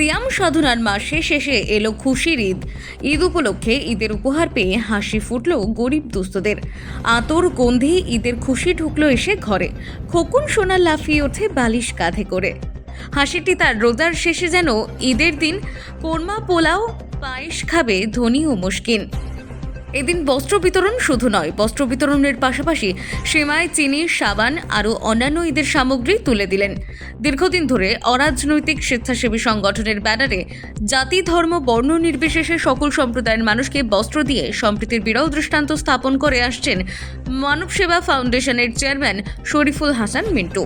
সিয়াম সাধনার মাসে শেষে এলো খুশির ঈদ। ঈদ উপলক্ষে ঈদের উপহার পেয়ে হাসি ফুটল গরিব দুস্থদের। আতর গন্ধি ঈদের খুশি ঢুকলো এসে ঘরে। খোকুন সোনা লাফিয়ে ওঠে বালিশ কাঁধে করে। হাসিটি তার রোজার শেষে যেন ঈদের দিন কোরমা পোলাও, পায়েস খাবে ধনী ও মুশকিন। এদিন বস্ত্র বিতরণ শুধু নয়, বস্ত্র বিতরণের পাশাপাশি সেমাই, চিনি, সাবান আরও অন্যান্য ঈদের সামগ্রী তুলে দিলেন। দীর্ঘদিন ধরে অরাজনৈতিক স্বেচ্ছাসেবী সংগঠনের ব্যানারে জাতি, ধর্ম, বর্ণ নির্বিশেষে সকল সম্প্রদায়ের মানুষকে বস্ত্র দিয়ে সম্প্রীতির বিরল দৃষ্টান্ত স্থাপন করে আসছেন মানব সেবা ফাউন্ডেশনের চেয়ারম্যান শরীফুল হাসান মিন্টু।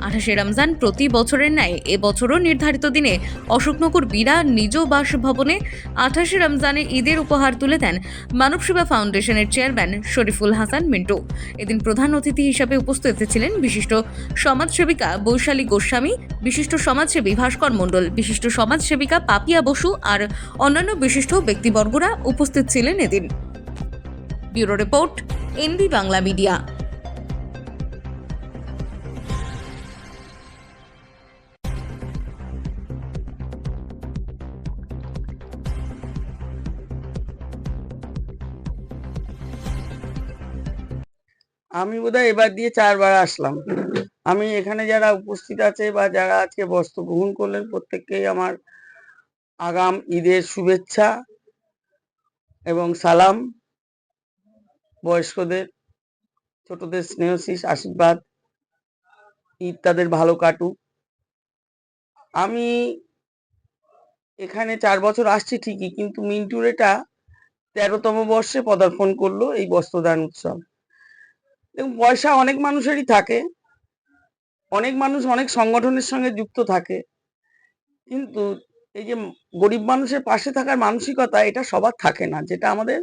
আঠাশে রমজান প্রতি বছরের ন্যায় এবছরও নির্ধারিত দিনে অশোকনগর বীরা নিজ বাসভবনে আঠাশে রমজানে ঈদের উপহার তুলে দেন মানব সেবা ফাউন্ডেশনের চেয়ারম্যান শরীফুল হাসান মিন্টু। এদিন প্রধান অতিথি হিসাবে উপস্থিত ছিলেন বিশিষ্ট সমাজসেবিকা বৈশালী গোস্বামী, বিশিষ্ট সমাজসেবী ভাস্কর মণ্ডল, বিশিষ্ট সমাজসেবিকা পাপিয়া বসু আর অন্যান্য বিশিষ্ট ব্যক্তিবর্গরা উপস্থিত ছিলেন এদিন। Bureau report, NB Bangla media. আমি বোধহয় এবার দিয়ে চারবার আসলাম। আমি এখানে যারা উপস্থিত আছে বা যারা আজকে বস্ত্র গ্রহণ করলেন, প্রত্যেককেই আমার আগাম ঈদের শুভেচ্ছা এবং সালাম। বয়স্কদের, ছোটদের স্নেহশীষ আশীর্বাদ, ঈদ তাদের ভালো কাটুক। আমি এখানে চার বছর আসছি ঠিকই, কিন্তু মিন্টুর এটা তেরোতম বর্ষে পদার্পণ করল এই বস্ত্রদান উৎসব। দেখুন, পয়সা অনেক মানুষেরই থাকে। অনেক মানুষ অনেক সংগঠনের সঙ্গে যুক্ত থাকে। কিন্তু এই যে গরিব মানুষের পাশে থাকার মানসিকতা, এটা সবার থাকে না। যেটা আমাদের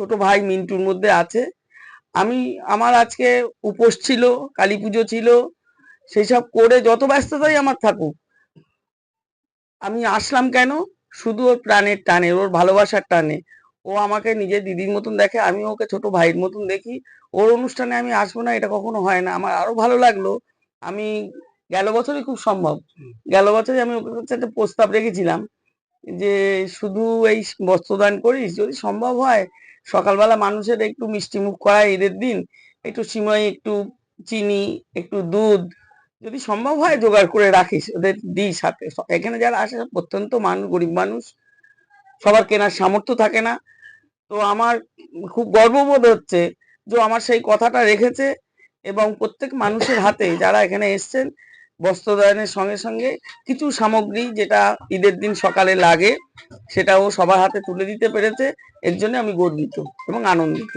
ছোট ভাই মিন্টুর মধ্যে আছে। আমি, আমার আজকে উপোস ছিল, কালী পুজো ছিল সেই সব করে যত ব্যস্ততাই আমার থাকুক, আমি আসলাম কেন? শুধু ওর প্রাণের টানে, ওর ভালোবাসার টানে। ও আমাকে নিজের দিদির মতন দেখে, আমি ওকে ছোট ভাইয়ের মতন দেখি। ওর অনুষ্ঠানে আমি আসব না, এটা কখনো হয় না। আমার আরও ভালো লাগল। আমি গেল বছরই খুব সম্ভব। গেল বছরই আমি ওকে একটা প্রস্তাব রেখেছিলাম যে, শুধু এই বস্ত্রদান করিস, যদি সম্ভব হয়, সকালবেলা মানুষের একটু মিষ্টি মুখ করায় ঈদের দিন, একটু সিমাই, একটু চিনি, একটু দুধ, যদি সম্ভব হয় জোগাড় করে রাখিস, ওদের দিই সাথে এখানে যারা আসে অত্যন্ত মানুষ গরিব মানুষ। সবার কেনার সামর্থ্য থাকে না। তো আমার খুব গর্ববোধ হচ্ছে যে আমার সেই কথাটা রেখেছে এবং প্রত্যেক মানুষের হাতে যারা এখানে এসছেন বস্ত্রদানের সঙ্গে সঙ্গে কিছু সামগ্রী যেটা ঈদের দিন সকালে লাগে সেটাও সবার হাতে তুলে দিতে পেরেছে। এর জন্য আমি গর্বিত এবং আনন্দিত।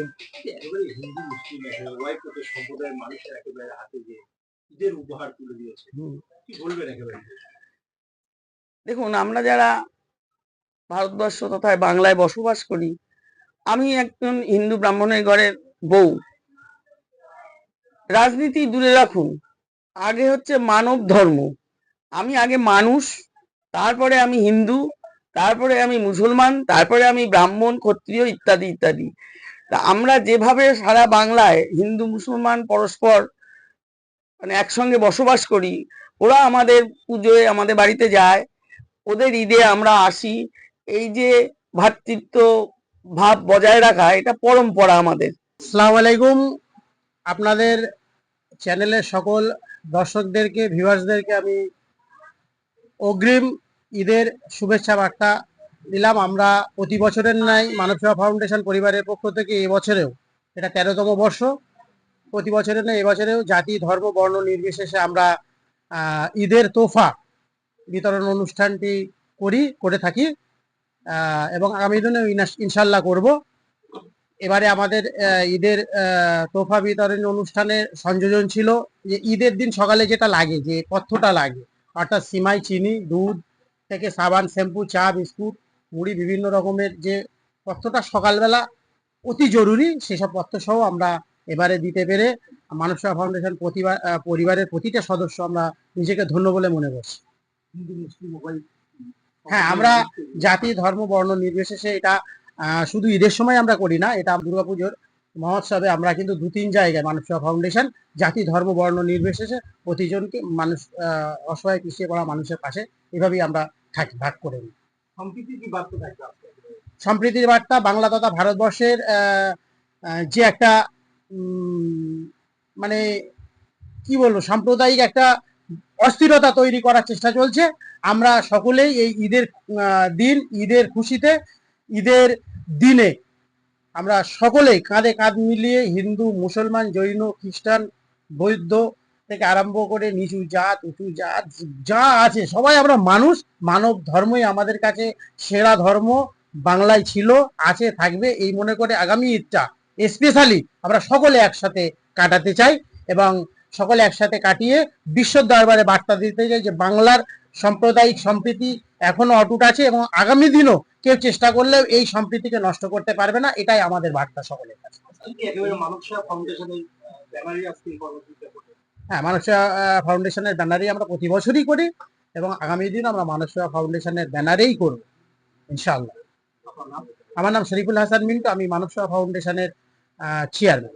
দেখুন আমরা যারা ভারতবর্ষ তথা বাংলায় বসবাস করি আমি একজন হিন্দু ব্রাহ্মণের ঘরের বউ। রাজনীতি দূরে রাখুন। আগে হচ্ছে মানব ধর্ম। আমি আগে মানুষ, তারপরে আমি হিন্দু, তারপরে আমি মুসলমান, তারপরে আমি ব্রাহ্মণ, ক্ষত্রিয় ইত্যাদি ইত্যাদি। তা আমরা যেভাবে সারা বাংলায় হিন্দু, মুসলমান, পরস্পর মানে একসঙ্গে বসবাস করি, ওরা আমাদের পুজোয় আমাদের বাড়িতে যায়, ওদের ঈদে আমরা আসি। এই যে ভ্রাতৃত্ব ভাব বজায় রাখা, এটা পরম্পরা আমাদের। আসসালামু আলাইকুম। আপনাদের চ্যানেলের সকল দর্শকদেরকে ভিউয়ার্সদেরকে আমি অগ্রিম ঈদের শুভেচ্ছা বার্তা দিলাম। আমরা প্রতি বছরের ন্যায় মানব সেবা ফাউন্ডেশন পরিবারের পক্ষ থেকে এবছরেও এটা তেরোতম বর্ষ, প্রতি বছরের ন্যায় এবছরেও জাতি, ধর্ম, বর্ণ নির্বিশেষে আমরা ঈদের তোফা বিতরণ অনুষ্ঠানটি করি, করে থাকি। এবং আগামী ইনাস- ইনশাল্লাহ করব। এবারে আমাদের ঈদের তোফা বিতরণ অনুষ্ঠানের সংযোজন ছিল। যে ঈদের দিন সকালে যেটা লাগে, যে পথ্যটা লাগে, অর্থাৎ সিমাই চিনি, দুধ থেকে সাবান, শ্যাম্পু, চা, বিস্কুট, মুড়ি, বিভিন্ন রকমের যে পথ্যটা সকালবেলা অতি জরুরি, সেসব পথ্য সহ আমরা এবারে দিতে পেরে সেবা ফাউন্ডেশন প্রতিবার পরিবারের প্রতিটা সদস্য আমরা নিজেকে ধন্য বলে মনে করছি। হ্যাঁ আমরা জাতি ধর্ম বর্ণ নির্বিশেষে এটা শুধু ঈদের সময় আমরা করি না এটা দুর্গাপুজোর মহোৎসবে আমরা কিন্তু দু তিন জায়গায় মানব সেবা ফাউন্ডেশন জাতি ধর্ম বর্ণ নির্বিশেষে প্রতিজনকে মানুষ অসহায় পিছিয়ে পড়া মানুষের পাশে এভাবেই আমরা থাকি ভাগ করে নিই? সম্প্রীতির বার্তা বাংলা তথা ভারতবর্ষের যে একটা উম, মানে কি বলব সাম্প্রদায়িক একটা অস্থিরতা তৈরি করার চেষ্টা চলছে। আমরা সকলেই এই ঈদের দিন ঈদের খুশিতে, ঈদের দিনে আমরা সকলেই কাঁধে কাঁধ মিলিয়ে হিন্দু, মুসলমান, জৈন, খ্রিস্টান, বৌদ্ধ থেকে আরম্ভ করে নিচু জাত, উঁচু জাত, যা আছে, সবাই আমরা মানুষ, মানব ধর্মই আমাদের কাছে সেরা ধর্ম, বাংলায় ছিল, আছে, থাকবে, এই মনে করে আগামী ঈদটা স্পেশালি আমরা সকলে একসাথে কাটাতে চাই এবং সকলে একসাথে কাটিয়ে বিশ্ব দরবারে বার্তা দিতে চাই যে বাংলার সাম্প্রদায়িক সম্প্রীতি এখনও অটুট আছে এবং আগামী দিনও কেউ চেষ্টা করলেও এই সম্প্রীতিকে নষ্ট করতে পারবে না এটাই আমাদের বার্তা সকলের কাছে। হ্যাঁ মানব ফাউন্ডেশনের ব্যানারেই আমরা প্রতি বছরই করি এবং আগামী দিন আমরা মানব সেবা ফাউন্ডেশনের ব্যানারেই করব ইনশাআল্লাহ। আমার নাম শরীফুল হাসান মিন্টু আমি মানব সেবা ফাউন্ডেশনের চেয়ারম্যান